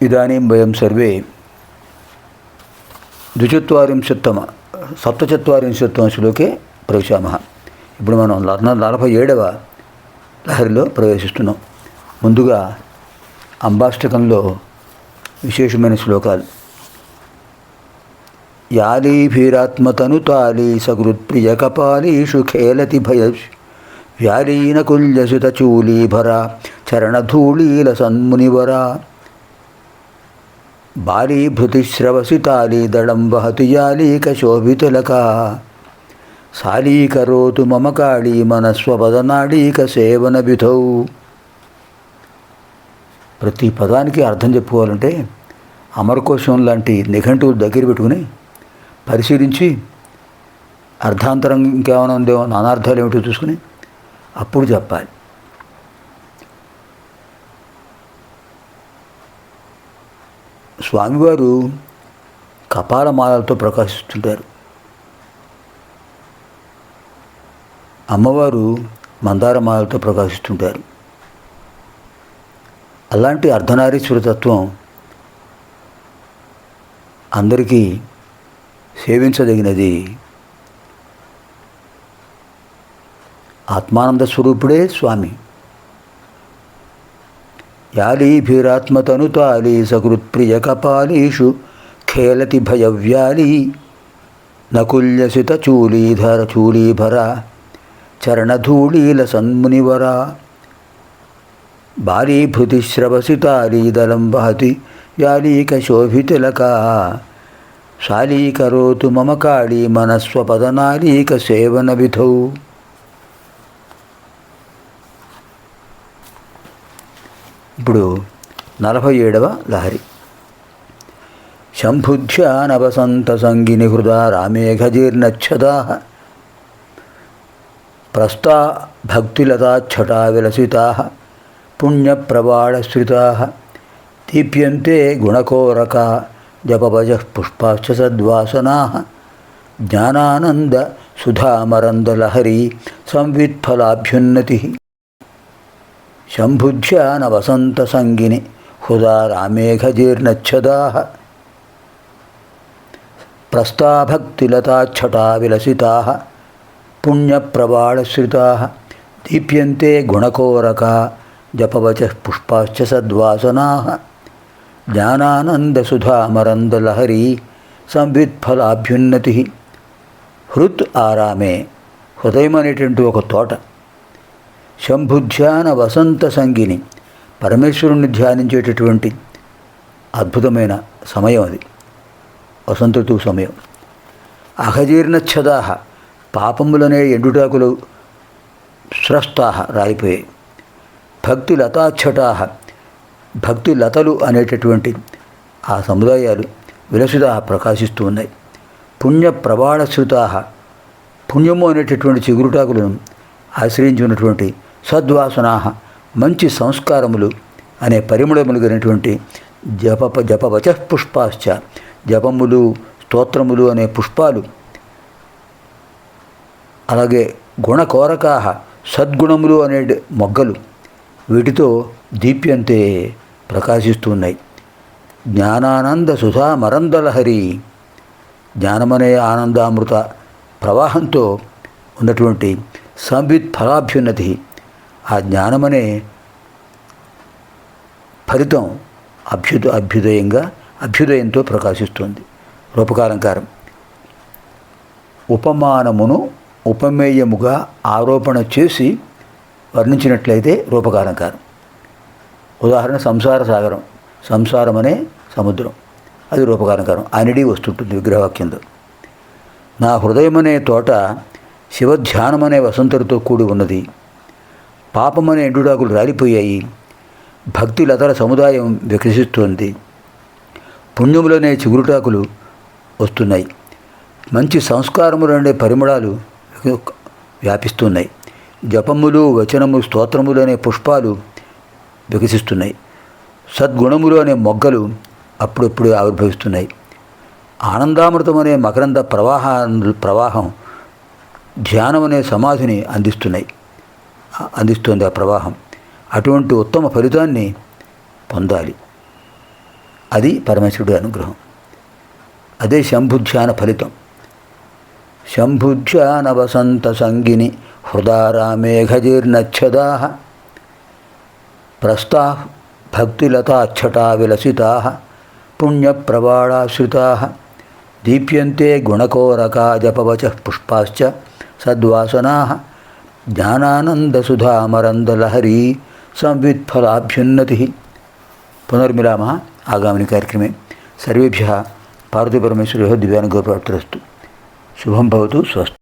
ఇదాनीं వయం సర్వే ద్విచత్వరింశత్తమ సప్తచత్వరింశత్తమ శ్లోకే ప్రవేశామ ఇప్పుడు మనం నలభై ఏడవ లహరిలో ప్రవేశిస్తున్నాం. ముందుగా అంబాష్టకంలో విశేషమైన శ్లోకాలు యాలీభిరాత్మతను తాళీ సకృత్ప్రియ కపాలీషు ఖేలతి భయ వ్యాలీనకుల్యసుత చూలీభర చరణధూళీల సన్మునివరా బాలీభృతిశ్రవసి తాళీదళం వహతి యాలీక శోభితులక సాలీకరోతు మమ కాళీ మనస్వపదనాడీక సేవన విధౌ ప్రతి పదానికి అర్థం చెప్పుకోవాలంటే అమరకోశం లాంటి నిఘంటువులు దగ్గర పెట్టుకుని పరిశీలించి అర్థాంతరం ఇంకేమైనా ఉందేమో నానార్థాలు ఏమిటో చూసుకుని అప్పుడు చెప్పాలి. స్వామివారు కపాలమాలలతో ప్రకాశిస్తుంటారు. అమ్మవారు మందారమాలతో ప్రకాశిస్తుంటారు. అలాంటి అర్ధనారీశ్వర తత్వం అందరికీ సేవించదగినది. ఆత్మానంద స్వరూపుడే స్వామి. యాలీభిరాత్మతను తాళీ సకృత్ప్రియ కపాలీషు ఖేలతి భయవ్యాలీ నకుల్యసిత చూలీధర చూలీభర చరణధూళీల సన్మునివరా బాలీభృతిశ్రవసి తారీదలం వహతి యాలీక శోభితిలక శాలీకరోతు మమ కాళీ మనస్వపదనాలీక సేవన విధౌ ఇప్పుడు నలభై ఏడవ లహరి. శంభుధ్యానవసంత సంగిని హృదా రామేఘజీర్ణచ్చదా ప్రస్తా భక్తిలతాఛటా విలసితా పుణ్యప్రవాళశ్రుతా దీప్యంతే గుణకోరక జపభజ పుష్పాశ్చ సద్వాసనా జ్ఞానానంద సుధామరందలహరి సంవిత్ఫలాభ్యున్నతి శంభుధ్యాన వసంత సంగిని హుదా రామేఘజీర్ణచ్చదా ప్రస్తాభక్తిలతాఛటా విలసితా పుణ్యప్రవాళశ్రుతా దీప్యంతే గుణకోరకా జపవచ పుష్పాశ్చ సద్వాసనా జ్ఞానానందసుధామరందలహరి సంవిత్ఫలాభ్యున్నతి హృత్ ఆరామే హృదయం అనేటువంటి ఒక తోట. శంభుధ్యాన వసంత సంగిని పరమేశ్వరుణ్ణి ధ్యానించేటటువంటి అద్భుతమైన సమయం అది. వసంత ఋతువు సమయం. అహజీర్ణఛదాహ పాపములనే ఎండుటాకులు స్రస్తాహ రాలిపోయాయి. భక్తి లతాఛటాహ భక్తి లతలు అనేటటువంటి ఆ సముదాయాలు విలసితా ప్రకాశిస్తూ ఉన్నాయి. పుణ్య ప్రవాళశ్రుతాహ పుణ్యము అనేటటువంటి చిగురుటాకులను ఆశ్రయించి ఉన్నటువంటి సద్వాసనాహ మంచి సంస్కారములు అనే పరిమళములు కలిగినటువంటి జప జపవచ పుష్పాశ్చ. జపములు స్తోత్రములు అనే పుష్పాలు. అలాగే గుణకోరకాహ సద్గుణములు అనే మొగ్గలు. వీటితో దీప్యంతే ప్రకాశిస్తున్నాయి. జ్ఞానానంద సుధా మరందలహరి జ్ఞానమనే ఆనందామృత ప్రవాహంతో ఉన్నటువంటి సంవిత్ ఫలాభ్యున్నతి. ఆ జ్ఞానమనే ఫలితం అభ్యుద అభ్యుదయంగా అభ్యుదయంతో ప్రకాశిస్తుంది. రూపకాలంకారం. ఉపమానమును ఉపమేయముగా ఆరోపణ చేసి వర్ణించినట్లయితే రూపకాలంకారం ఉదాహరణ సంసార సాగరం. సంసారం అనే సముద్రం. అది రూపకాలంకారం అనిడి వస్తుంటుంది విగ్రహవాక్యంలో. నా హృదయం అనే తోట శివధ్యానమనే వసంతరుతో కూడి ఉన్నది. పాపం అనే ఎండుడాకులు రాలిపోయాయి. భక్తి లతల సముదాయం వికసిస్తోంది. పుణ్యములనే చిగురుటాకులు వస్తున్నాయి. మంచి సంస్కారములనే పరిమళాలు వ్యాపిస్తున్నాయి. జపములు వచనము స్తోత్రములు అనే పుష్పాలు వికసిస్తున్నాయి. సద్గుణములు అనే మొగ్గలు అప్పుడప్పుడు ఆవిర్భవిస్తున్నాయి. ఆనందామృతం అనే మకరంద ప్రవాహ ప్రవాహం ధ్యానం అనే సమాధిని అందిస్తున్నాయి. అందిస్తుంది ఆ ప్రవాహం. అటువంటి ఉత్తమ ఫలితాన్ని పొందాలి. అది పరమేశ్వరుడి అనుగ్రహం. అదే శంభుధ్యాన ఫలితం. శంభుధ్యాన వసంత సంగిని హృదారామేఘజీర్ణచ్చదా ప్రస్థా భక్తిలతాచ్చటా విలసితా పుణ్యప్రవాళాశ్రితా దీప్యంతే గుణకోరకా జపవచ పుష్పాశ్చ సద్వాసనా జ్ఞానానందసుధామరందలహరీ సంవిత్ఫలాభ్యున్నతి పునర్మిలామः ఆగామిని కార్యక్రమే సర్వేభ్యः పార్వతీపరమేశ్వరయోः దివ్యానుగ్రహప్రాప్తిరస్తు శుభం భవతు స్వస్తి